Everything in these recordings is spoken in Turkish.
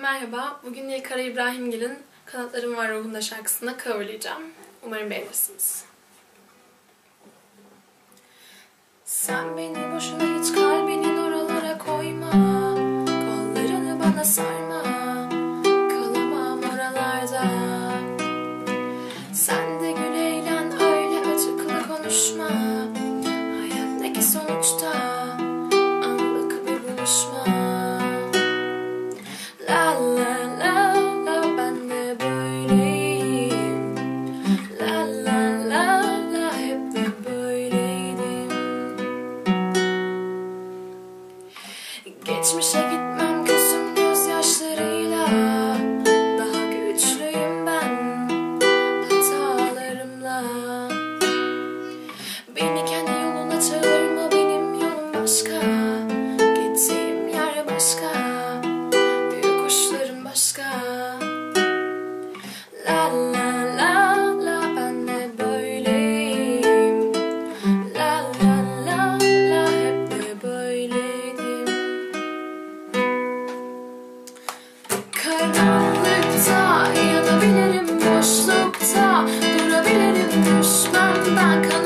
merhaba. Bugün Nilkara İbrahimgil'in Kanatlarım Var Ruhunda şarkısını coverlayacağım. Umarım beğenirsiniz. Sen beni boşuna hiç kalbinin oralara koyma Kollarını bana sarma Kalamam oralarda Sen de gül eğlen öyle açıkla konuşma Hayattaki sonuçta anlık bir buluşma Karanlıkta yanabilirim boşlukta. Durabilirim düşmemden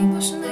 你不是那。